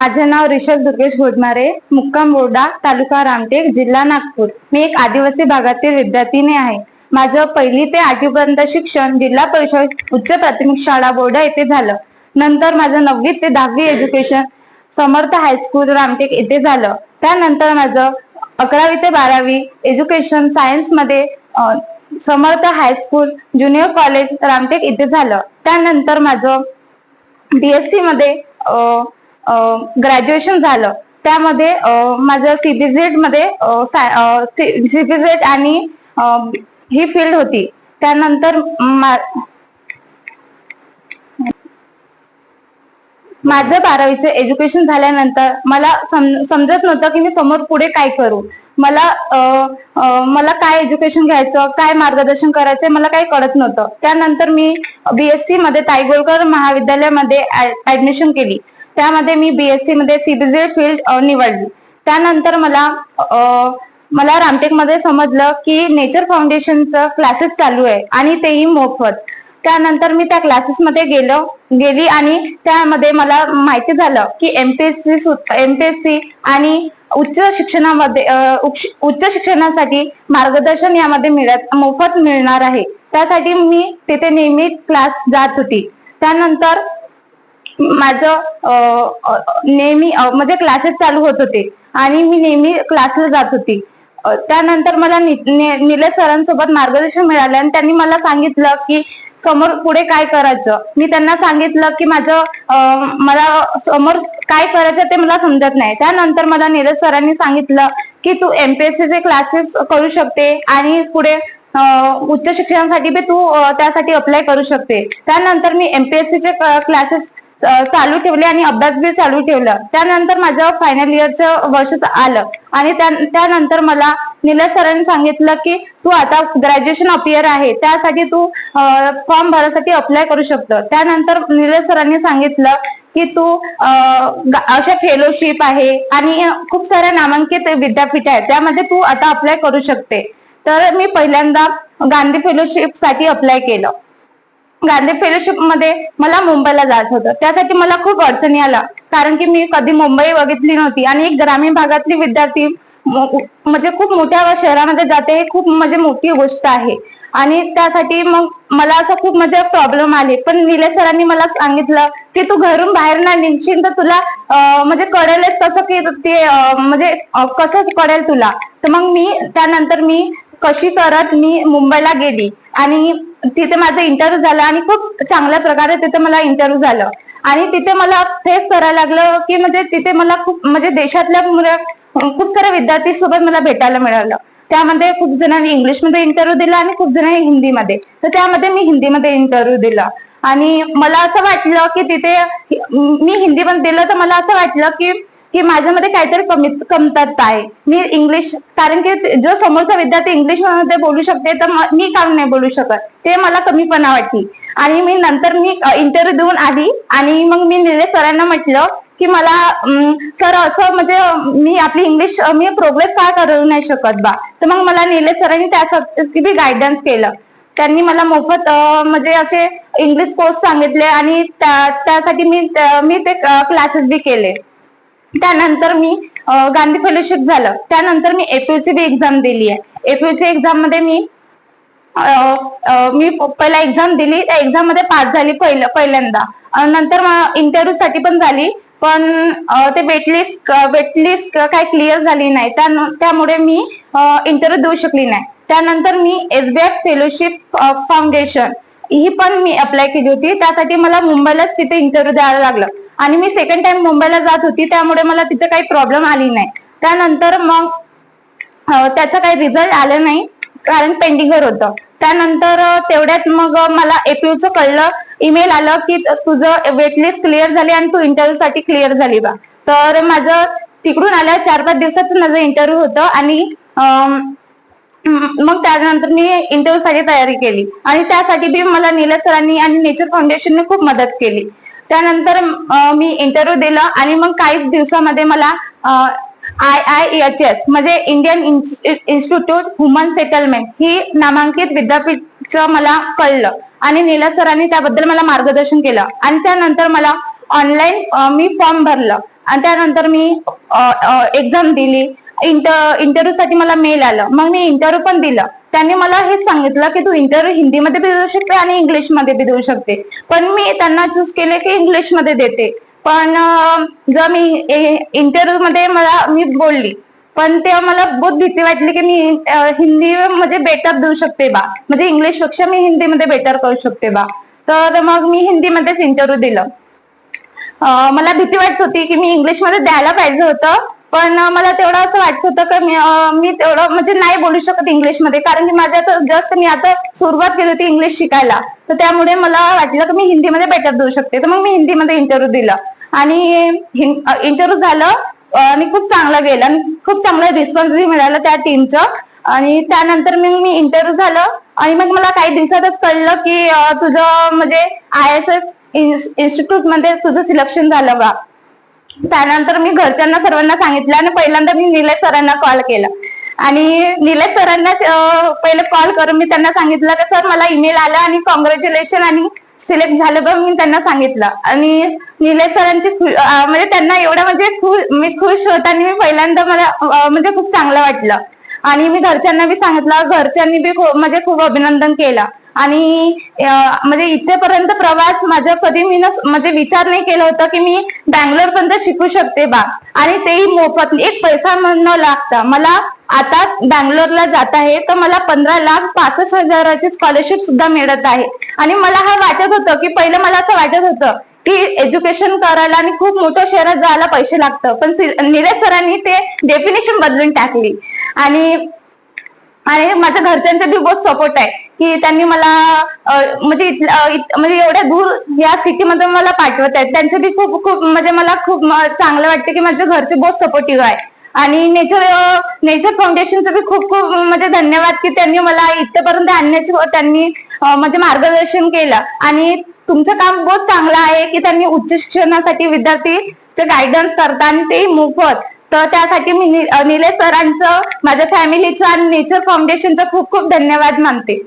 माझे नाव रिषभ दुर्गेश घोडमारे मुक्काम बोर्डा तालुका रामटेक जिल्हा नागपूर. मी एक आदिवासी भागातील विद्यार्थिनी आहे. माझं पहिली ते आठवीपर्यंत शिक्षण जिल्हा परिषद उच्च प्राथमिक शाळा बोर्डा येथे झालं. नंतर माझं नववी ते दहावी एज्युकेशन समर्थ हायस्कूल रामटेक येथे झालं. त्यानंतर माझं अकरावी ते बारावी एज्युकेशन सायन्समध्ये Samarth high school junior college Ramtek येथे झालं. त्यानंतर माझं बीएससी मध्ये ग्रॅज्युएशन झालं. त्यामध्ये माझं सीबीझेडमध्ये सीबीझेड आणि ही फील्ड होती. त्यानंतर माझं बारावीचं एज्युकेशन झाल्यानंतर मला सम- समजत नव्हतं की मी समोर पुढे काय करू. मला मला काय एज्युकेशन घ्यायचं काय मार्गदर्शन करायचं मला काही कळत नव्हतं. त्यानंतर मी बीएससी मध्ये ताईगोलकर महाविद्यालयामध्ये ऍडमिशन केली. त्यामध्ये मी बीएससी मध्ये सीबीझेड फील्ड निवडली. त्यानंतर मला मला रामटेकमध्ये समजलं की नेचर फाउंडेशनचं क्लासेस चालू आहे आणि तेही मोफत. त्यानंतर मी त्या क्लासेसमध्ये गेलो गेली आणि त्यामध्ये मला माहिती झालं की M P S C M P S C आणि उच्च शिक्षणामध्ये उच्च उच्च शिक्षणासाठी मार्गदर्शन यामध्ये मिळत मोफत मिळणार आहे. त्यासाठी मी तिथे नेहमी क्लास जात होती. त्यानंतर माझं नेहमी म्हणजे क्लासेस चालू होत होते आणि मी नेहमी क्लासला जात होती. त्यानंतर मला नि- निलेश सरांसोबत मार्गदर्शन मिळालं आणि त्यांनी मला सांगितलं की समोर पुढे काय करायचं? मी त्यांना सांगितलं की माझं मला समोर काय करायचं ते मला समजत नाही. त्यानंतर मला निलेश सरांनी सांगितलं की तू एमपीएससी चे क्लासेस करू शकते आणि पुढे उच्च शिक्षणासाठी बी तू त्यासाठी अप्लाय करू शकते. त्यानंतर मी एमपीएससी चे क्लासेस चालू ठेवले आणि अभ्यास बी चालू ठेवलं. त्यानंतर माझं फायनल इयरचं वर्ष आलं. आणि त्यानंतर मला निलेश सरांनी सांगितलं की तू आता ग्रॅज्युएशन अपियर आहे. त्यासाठी तू फॉर्म भरायसाठी अप्लाय करू शकतो. त्यानंतर निलेश सरांनी सांगितलं की तू अशा फेलोशिप आहे आणि खूप साऱ्या नामांकित विद्यापीठ आहेत. त्यामध्ये तू आता अप्लाय करू शकते. तर मी पहिल्यांदा गांधी फेलोशिपसाठी अप्लाय केलं. गांधी फेलोशिपमध्ये मला मुंबईला जायचं होतं. त्यासाठी मला खूप अडचणी आल्या. कारण की मी कधी मुंबई बघितली नव्हती. आणि एक ग्रामीण भागातली विद्यार्थी म्हणजे खूप मोठ्या शहरामध्ये जाते हे खूप म्हणजे मोठी गोष्ट आहे. आणि त्यासाठी मग मला असं खूप म्हणजे प्रॉब्लेम आले. पण निले सरांनी मला सांगितलं की तू घरून बाहेर ना निघशील तर तुला म्हणजे कळेलच कसं की ते म्हणजे कसं कळेल तुला. तर मग मी त्यानंतर मी कशी करत मी मुंबईला गेली आणि तिथे माझं इंटरव्ह्यू झाला आणि खूप चांगल्या प्रकारे तिथे मला इंटरव्ह्यू झालं. आणि तिथे मला फेस करायला लागलं की म्हणजे तिथे मला खूप म्हणजे देशातल्या मुलं- खूप साऱ्या विद्यार्थी सोबत मला भेटायला मिळालं. त्यामध्ये खूप जणांनी इंग्लिशमध्ये इंटरव्ह्यू दिला आणि खूप जणांनी हिंदीमध्ये. तर त्यामध्ये मी हिंदीमध्ये इंटरव्ह्यू दिला. आणि मला असं वाटलं की तिथे मी हिंदीमध्ये दिलं तर मला असं वाटलं की की माझ्यामध्ये काहीतरी कमी कमतरता आहे. मी इंग्लिश कारण की जो समोरचा विद्यार्थी इंग्लिशमध्ये बोलू शकते तर मी काम नाही बोलू शकत? ते मला कमीपणा वाटली. आणि मी नंतर मी इंटरव्ह्यू देऊन आली आणि मग मी निलेश सरांना म्हटलं की मला सर असं म्हणजे मी आपली इंग्लिश मी प्रोग्रेस का करू नाही शकत बा? तर मग मला निलेश सरांनी त्यासाठी बी गायडन्स केलं. त्यांनी मला मोफत म्हणजे असे इंग्लिश कोर्स सांगितले आणि त्यासाठी मी मी ते क्लासेस बी केले. त्यानंतर मी गांधी फेलोशिप झालं. त्यानंतर मी एपीयूची बी एक्झाम दिली आहे एपीयूची एक्झाममध्ये मी मी पहिला एक्झाम दिली. त्या एक्झाममध्ये पास झाली पहिलं पहिल्यांदा. नंतर इंटरव्ह्यू साठी पण झाली. पण ते वेटलिस्ट वेटलिस्ट काय क्लिअर झाली नाही. त्यामुळे मी इंटरव्ह्यू देऊ शकली नाही. त्यानंतर मी एसबीआय फेलोशिप फाउंडेशन ही पण मी अप्लाय केली होती. त्यासाठी मला मुंबईलाच तिथे इंटरव्ह्यू द्यायला लागलं. आणि मी सेकंड टाइम मुंबईला जात होती त्यामुळे मला तिथे काही प्रॉब्लेम आली नाही. त्यानंतर मग त्याचा काही रिझल्ट आला नाही कारण पेंडिंगवर होतं. त्यानंतर तेवढ्यात मग मला एपीयूचं कळलं ईमेल आलं की तुझं वेटलिस्ट क्लिअर झाली आणि तू इंटरव्ह्यू साठी क्लिअर झाली बा. तर माझं तिकडून आल्या चार पाच दिवसात माझं इंटरव्ह्यू होतं आणि मग त्यानंतर मी इंटरव्ह्यू साठी तयारी केली. आणि त्यासाठी बी मला निलेश सरांनी आणि नेचर फाउंडेशनने खूप मदत केली. त्यानंतर मी इंटरव्ह्यू दिला आणि मग काही दिवसामध्ये मला आय आय एच एस म्हणजे इंडियन इन्स्टिट्यूट ह्युमन सेटलमेंट ही नामांकित विद्यापीठचं मला कळलं. आणि नीला सरांनी त्याबद्दल मला मार्गदर्शन केलं. आणि त्यानंतर मला ऑनलाईन मी फॉर्म भरलं. आणि त्यानंतर मी एक्झाम दिली. इंटर इंटरव्ह्यू साठी मला मेल आलं. मग मी इंटरव्ह्यू पण दिलं. त्यांनी मला हेच सांगितलं की तू इंटरव्ह्यू हिंदीमध्ये बी देऊ शकते आणि इंग्लिशमध्ये बी देऊ शकते. पण मी त्यांना चूज केले की इंग्लिशमध्ये देते. पण जर मी इंटरव्ह्यू मध्ये मला मी बोलली. पण तेव्हा मला बहुत भीती वाटली की मी हिंदी मध्ये बेटर देऊ शकते बा. म्हणजे इंग्लिशपेक्षा मी हिंदीमध्ये बेटर करू शकते बा. तर मग मी हिंदीमध्येच इंटरव्ह्यू दिलं. मला भीती वाटत होती की मी इंग्लिशमध्ये द्यायला पाहिजे होतं. पण मला तेवढं असं वाटत होतं की मी अं, मी तेवढं म्हणजे नाही बोलू शकत इंग्लिशमध्ये कारण की माझ्या आता जस्ट मी आता सुरुवात केली होती इंग्लिश शिकायला. तर त्यामुळे मला वाटलं की मी हिंदीमध्ये बेटर देऊ शकते. तर मग मी हिंदीमध्ये इंटरव्ह्यू दिला. आणि इंटरव्ह्यू झालं अं, आणि खूप चांगलं गेला. आणि खूप चांगला रिस्पॉन्स मिळाला त्या टीमचं आणि त्यानंतर मग मी इंटरव्ह्यू झालं. आणि मग मला काही दिवसातच कळलं की अं, तुझं म्हणजे आय एस एस इन्स्टिट्यूटमध्ये तुझं सिलेक्शन झालं बा. त्यानंतर मी घरच्यांना सर्वांना सांगितलं आणि पहिल्यांदा मी निलेश सरांना कॉल केला. आणि निलेश सरांना पहिले कॉल करून मी त्यांना सांगितलं की सर मला ईमेल आला आणि कॉंग्रॅच्युलेशन आणि सिलेक्ट झालं बघ मी त्यांना सांगितलं. आणि निलेश सरांची म्हणजे त्यांना एवढं म्हणजे मी खुश होत आणि मी पहिल्यांदा मला म्हणजे खूप चांगलं वाटलं. आणि मी घरच्यांना बी सांगितलं घरच्यांनी बी खूप म्हणजे खूप अभिनंदन केलं. आणि म्हणजे इथेपर्यंत प्रवास माझा कधी मी म्हणजे विचार नाही केला होता की मी बँगलोर पर्यंत शिकू शकते बा. आणि तेही मोफत एक पैसा न लागता. मला आता बँगलोरला जात आहे तर मला पंधरा लाख पासष्ट हजाराची स्कॉलरशिप सुद्धा मिळत आहे. आणि मला हा वाटत होतं की पहिलं मला असं वाटत होतं की एज्युकेशन करायला आणि खूप मोठ्या शहरात जायला पैसे लागतं. पण निलेश सरांनी ते डेफिनेशन बदलून टाकली. आणि आणि माझ्या घरच्यांचा बी बहुत सपोर्ट आहे. की त्यांनी मला म्हणजे म्हणजे एवढ्या दूर या सिटीमध्ये मला पाठवत आहेत त्यांचं बी खूप खूप म्हणजे मला खूप चांगलं वाटतं की माझ्या घरचे बहुत सपोर्टिव्ह आहे. आणि नेचर नेचर फाउंडेशनचं बी खूप खूप म्हणजे धन्यवाद की त्यांनी मला इथपर्यंत आणण्याचे त्यांनी म्हणजे मार्गदर्शन केलं. आणि तुमचं काम बहुत चांगलं आहे की त्यांनी उच्च शिक्षणासाठी विद्यार्थीचे गायडन्स करता आणि ते मोफत तर त्यासाठी मी निलेश सरांचं माझ्या फॅमिलीचं आणि नेचर फाउंडेशनचं खूप खूप धन्यवाद मानते.